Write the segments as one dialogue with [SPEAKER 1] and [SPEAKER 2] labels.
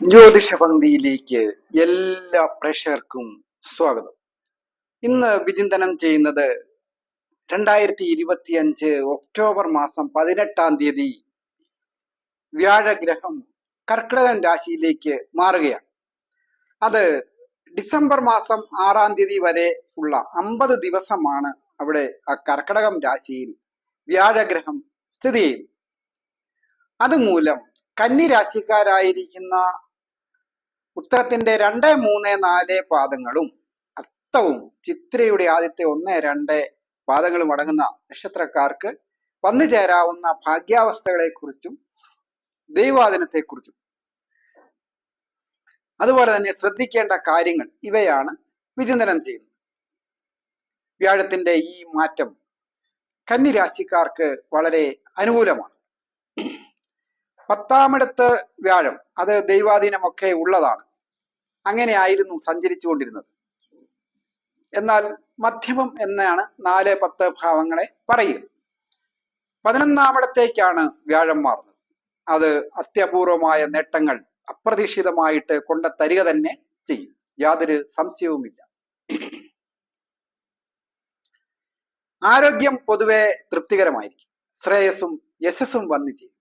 [SPEAKER 1] ജ്യോതിഷ പന്തിയിലേക്ക് എല്ലാ പ്രേക്ഷകർക്കും സ്വാഗതം. ഇന്ന് വിചിന്തനം ചെയ്യുന്നത് രണ്ടായിരത്തി ഇരുപത്തി അഞ്ച് ഒക്ടോബർ മാസം പതിനെട്ടാം തീയതി വ്യാഴഗ്രഹം കർക്കിടകൻ രാശിയിലേക്ക് മാറുകയാണ്. അത് ഡിസംബർ മാസം ആറാം തീയതി വരെ ഉള്ള അമ്പത് ദിവസമാണ് അവിടെ ആ കർക്കിടകം രാശിയിൽ വ്യാഴഗ്രഹം സ്ഥിതി ചെയ്യുന്നത്. അതുമൂലം കന്നി രാശിക്കാരായിരിക്കുന്ന ഉത്തരത്തിന്റെ രണ്ട് മൂന്ന് നാല് പാദങ്ങളും അത്തവും ചിത്രയുടെ ആദ്യത്തെ ഒന്ന് രണ്ട് പാദങ്ങളും അടങ്ങുന്ന നക്ഷത്രക്കാർക്ക് വന്നു ചേരാവുന്ന ഭാഗ്യാവസ്ഥകളെക്കുറിച്ചും ദൈവാദിനത്തെക്കുറിച്ചും അതുപോലെ തന്നെ ശ്രദ്ധിക്കേണ്ട കാര്യങ്ങൾ ഇവയാണ് വിചിന്തനം ചെയ്യുന്നത്. വ്യാഴത്തിന്റെ ഈ മാറ്റം കന്നി രാശിക്കാർക്ക് വളരെ അനുകൂലമാണ്. പത്താമിടത്ത് വ്യാഴം അത് ദൈവാധീനമൊക്കെ ഉള്ളതാണ്. അങ്ങനെയായിരുന്നു സഞ്ചരിച്ചുകൊണ്ടിരുന്നത്. എന്നാൽ മധ്യമം എന്നാണ് നാല് പത്ത് ഭാവങ്ങളെ പറയുക. പതിനൊന്നാമിടത്തേക്കാണ് വ്യാഴം മാറുന്നത്. അത് അത്യപൂർവമായ നേട്ടങ്ങൾ അപ്രതീക്ഷിതമായിട്ട് കൊണ്ട തരിക തന്നെ ചെയ്യും. യാതൊരു സംശയവുമില്ല. ആരോഗ്യം പൊതുവെ തൃപ്തികരമായിരിക്കും. ശ്രേയസ്സും യശസ്സും വന്നു ചെയ്യും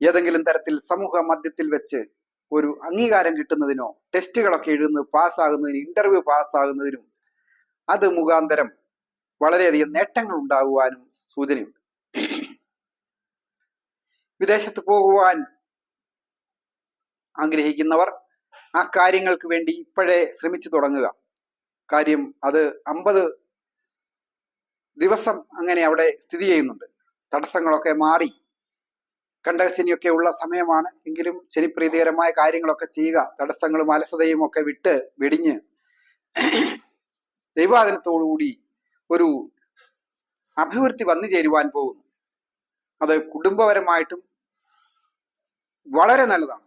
[SPEAKER 1] ഏതെങ്കിലും തരത്തിൽ സമൂഹ മധ്യത്തിൽ വെച്ച് ഒരു അംഗീകാരം കിട്ടുന്നതിനോ ടെസ്റ്റുകളൊക്കെ എഴുതുന്നത് പാസ്സാകുന്നതിനും ഇന്റർവ്യൂ പാസ്സാകുന്നതിനും അത് മുഖാന്തരം വളരെയധികം നേട്ടങ്ങൾ ഉണ്ടാകുവാനും സൂചനയുണ്ട്. വിദേശത്ത് പോകുവാൻ ആഗ്രഹിക്കുന്നവർ ആ കാര്യങ്ങൾക്ക് വേണ്ടി ഇപ്പോഴേ ശ്രമിച്ചു തുടങ്ങുക. കാര്യം അത് അമ്പത് ദിവസം അങ്ങനെ അവിടെ സ്ഥിതി ചെയ്യുന്നുണ്ട്. തടസ്സങ്ങളൊക്കെ മാറി. കണ്ടകശനിയൊക്കെ ഉള്ള സമയമാണ്. എങ്കിലും ശനിപ്രീതികരമായ കാര്യങ്ങളൊക്കെ ചെയ്യുക തടസ്സങ്ങളും അലസതയും ഒക്കെ വിട്ട് വെടിഞ്ഞ് ദൈവാദിനത്തോടുകൂടി ഒരു അഭിവൃദ്ധി വന്നു ചേരുവാൻ പോകുന്നു. അത് കുടുംബപരമായിട്ടും വളരെ നല്ലതാണ്.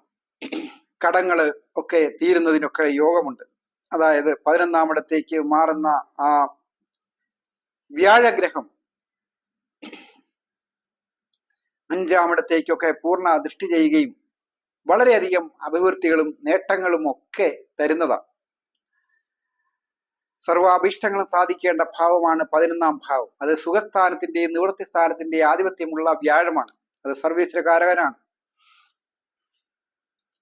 [SPEAKER 1] കടങ്ങൾ ഒക്കെ തീരുന്നതിനൊക്കെ യോഗമുണ്ട്. അതായത് പതിനൊന്നാമിടത്തേക്ക് മാറുന്ന ആ വ്യാഴഗ്രഹം അഞ്ചാമിടത്തേക്കൊക്കെ പൂർണ ദൃഷ്ടി ചെയ്യുകയും വളരെയധികം അഭിവൃദ്ധികളും നേട്ടങ്ങളും ഒക്കെ തരുന്നതാണ്. സർവാഭീഷ്ടങ്ങളും സാധിക്കേണ്ട ഭാവമാണ് പതിനൊന്നാം ഭാവം. അത് സുഖസ്ഥാനത്തിന്റെയും നിവൃത്തി സ്ഥാനത്തിന്റെ ആധിപത്യമുള്ള വ്യാഴമാണ്. അത് സർവീസിലെ കാരകനാണ്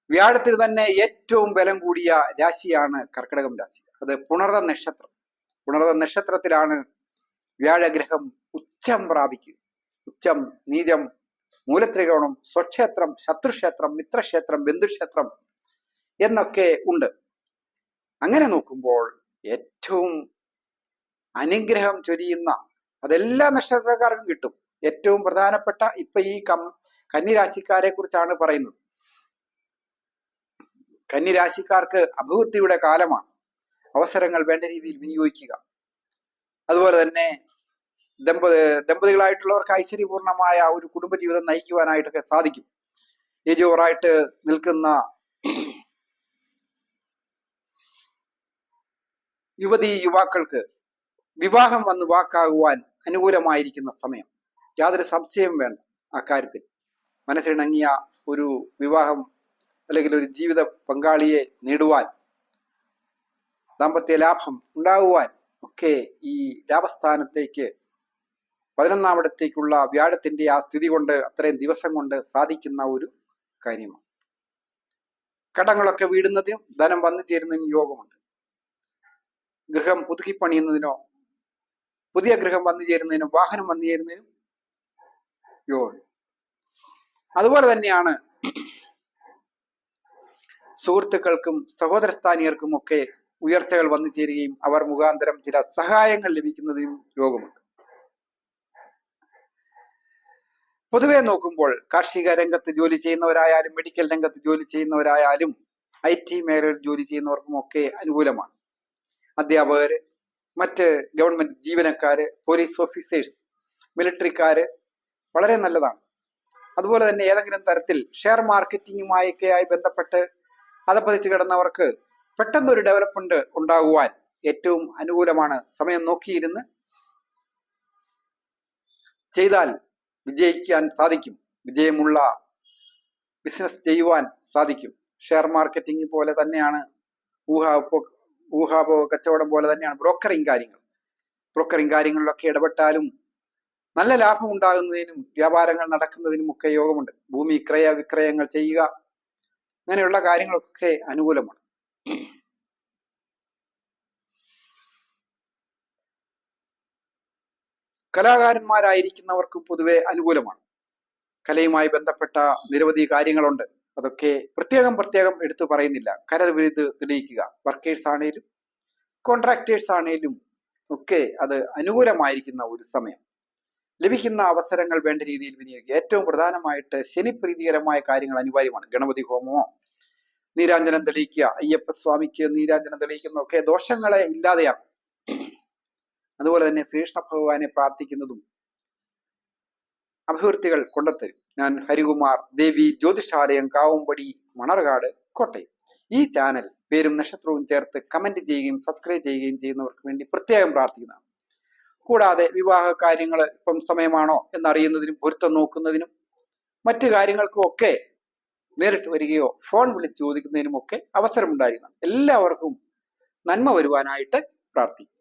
[SPEAKER 1] വ്യാഴത്തിൽ തന്നെ ഏറ്റവും ബലം കൂടിയ രാശിയാണ് കർക്കിടകം രാശി. അത് പുണർത നക്ഷത്രം. പുണർത നക്ഷത്രത്തിലാണ് വ്യാഴഗ്രഹം ഉച്ചം പ്രാപിക്കുക. ഉച്ചം നീചം മൂലത്രികോണം സ്വക്ഷേത്രം ശത്രുക്ഷേത്രം മിത്രക്ഷേത്രം ബന്ധുക്ഷേത്രം എന്നൊക്കെ ഉണ്ട്. അങ്ങനെ നോക്കുമ്പോൾ ഏറ്റവും അനുഗ്രഹം ചൊരിയുന്ന അതെല്ലാ നക്ഷത്രക്കാർക്കും കിട്ടും. ഏറ്റവും പ്രധാനപ്പെട്ട ഇപ്പൊ ഈ കം കന്നിരാശിക്കാരെ കുറിച്ചാണ് പറയുന്നത്. കന്നിരാശിക്കാർക്ക് അഭിവൃദ്ധിയുടെ കാലമാണ്. അവസരങ്ങൾ വേണ്ട രീതിയിൽ വിനിയോഗിക്കുക. അതുപോലെ തന്നെ ദമ്പ ദമ്പതികളായിട്ടുള്ളവർക്ക് ഐശ്വര്യപൂർണമായ ഒരു കുടുംബജീവിതം നയിക്കുവാനായിട്ടൊക്കെ സാധിക്കും. യജുവറായിട്ട് നിൽക്കുന്ന യുവതി യുവാക്കൾക്ക് വിവാഹം വന്ന് വാക്കാകുവാൻ അനുകൂലമായിരിക്കുന്ന സമയം. യാതൊരു സംശയം വേണ്ട അക്കാര്യത്തിൽ മനസ്സിനിണങ്ങിയ ഒരു വിവാഹം അല്ലെങ്കിൽ ഒരു ജീവിത പങ്കാളിയെ നേടുവാൻ ദാമ്പത്യ ലാഭം ഉണ്ടാകുവാൻ ഒക്കെ ഈ ലാഭസ്ഥാനത്തേക്ക് പതിനൊന്നാമിടത്തേക്കുള്ള വ്യാഴത്തിന്റെ ആ സ്ഥിതി കൊണ്ട് അത്രയും ദിവസം കൊണ്ട് സാധിക്കുന്ന ഒരു കാര്യമാണ്. കടങ്ങളൊക്കെ വീടുന്നതിനും ധനം വന്നു ചേരുന്നതിനും യോഗമുണ്ട്. ഗൃഹം പുതുക്കി പണിയുന്നതിനോ പുതിയ ഗൃഹം വന്നു ചേരുന്നതിനും വാഹനം വന്നു ചേരുന്നതിനും യോഗം അതുപോലെ തന്നെയാണ് സുഹൃത്തുക്കൾക്കും സഹോദരസ്ഥാനീയർക്കും ഒക്കെ ഉയർച്ചകൾ വന്നു ചേരുകയും അവർ മുഖാന്തരം ചില സഹായങ്ങൾ ലഭിക്കുന്നതിനും യോഗമുണ്ട്. പൊതുവെ നോക്കുമ്പോൾ കാർഷിക രംഗത്ത് ജോലി ചെയ്യുന്നവരായാലും മെഡിക്കൽ രംഗത്ത് ജോലി ചെയ്യുന്നവരായാലും ഐ ടി മേഖലയിൽ ജോലി ചെയ്യുന്നവർക്കും ഒക്കെ അനുകൂലമാണ്. അധ്യാപകര് മറ്റ് ഗവൺമെന്റ് ജീവനക്കാര് പോലീസ് ഓഫീസേഴ്സ് മിലിറ്ററിക്കാര് വളരെ നല്ലതാണ്. അതുപോലെ തന്നെ ഏതെങ്കിലും തരത്തിൽ ഷെയർ മാർക്കറ്റിംഗുമായൊക്കെ ആയി ബന്ധപ്പെട്ട് അതപ്പതിച്ച് കിടന്നവർക്ക് പെട്ടെന്ന് ഒരു ഡെവലപ്മെന്റ് ഉണ്ടാകുവാൻ ഏറ്റവും അനുകൂലമാണ്. സമയം നോക്കിയിരുന്ന് ചെയ്താൽ വിജയിക്കാൻ സാധിക്കും. വിജയമുള്ള ബിസിനസ് ചെയ്യുവാൻ സാധിക്കും. ഷെയർ മാർക്കറ്റിംഗ് പോലെ തന്നെയാണ് ഊഹാപോ കച്ചവടം പോലെ തന്നെയാണ് ബ്രോക്കറിങ് കാര്യങ്ങൾ. ബ്രോക്കറിങ് കാര്യങ്ങളിലൊക്കെ ഇടപെട്ടാലും നല്ല ലാഭം ഉണ്ടാകുന്നതിനും വ്യാപാരങ്ങൾ നടക്കുന്നതിനും ഒക്കെ യോഗമുണ്ട്. ഭൂമി ക്രയ വിക്രയങ്ങൾ ചെയ്യുക അങ്ങനെയുള്ള കാര്യങ്ങളൊക്കെ അനുകൂലമാണ്. കലാകാരന്മാരായിരിക്കുന്നവർക്കും പൊതുവെ അനുകൂലമാണ്. കലയുമായി ബന്ധപ്പെട്ട നിരവധി കാര്യങ്ങളുണ്ട്. അതൊക്കെ പ്രത്യേകം പ്രത്യേകം എടുത്തു പറയുന്നില്ല. കരവിരുത് തെളിയിക്കുക. വർക്കേഴ്സ് ആണേലും കോൺട്രാക്ടേഴ്സ് ആണേലും ഒക്കെ അത് അനുകൂലമായിരിക്കുന്ന ഒരു സമയം. ലഭിക്കുന്ന അവസരങ്ങൾ വേണ്ട രീതിയിൽ വിനിയോഗിക്കുക. ഏറ്റവും പ്രധാനമായിട്ട് ശനിപ്രീതികരമായ കാര്യങ്ങൾ അനിവാര്യമാണ്. ഗണപതി ഹോമമോ? നീരാഞ്ജനം തെളിയിക്കുക. അയ്യപ്പ സ്വാമിക്ക് നീരാഞ്ജനം തെളിയിക്കുന്നതൊക്കെ ദോഷങ്ങളെ ഇല്ലാതെയാക്കും. അതുപോലെ തന്നെ ശ്രീകൃഷ്ണ ഭഗവാനെ പ്രാർത്ഥിക്കുന്നതും അഭിവൃദ്ധികൾ കൊണ്ടെത്തരും ഞാൻ ഹരികുമാർ ദേവി ജ്യോതിഷാലയം കാവുംപടി മണർകാട് കോട്ടയം. ഈ ചാനൽ പേരും നക്ഷത്രവും ചേർത്ത് കമന്റ് ചെയ്യുകയും സബ്സ്ക്രൈബ് ചെയ്യുകയും ചെയ്യുന്നവർക്ക് വേണ്ടി പ്രത്യേകം പ്രാർത്ഥിക്കുന്നതാണ് കൂടാതെ വിവാഹ കാര്യങ്ങൾ ഇപ്പം സമയമാണോ എന്നറിയുന്നതിനും പൊരുത്തം നോക്കുന്നതിനും മറ്റു കാര്യങ്ങൾക്കും ഒക്കെ നേരിട്ട് വരികയോ ഫോൺ വിളിച്ച് ചോദിക്കുന്നതിനും ഒക്കെ അവസരമുണ്ടായിരിക്കണം. എല്ലാവർക്കും നന്മ വരുവാനായിട്ട് പ്രാർത്ഥിക്കും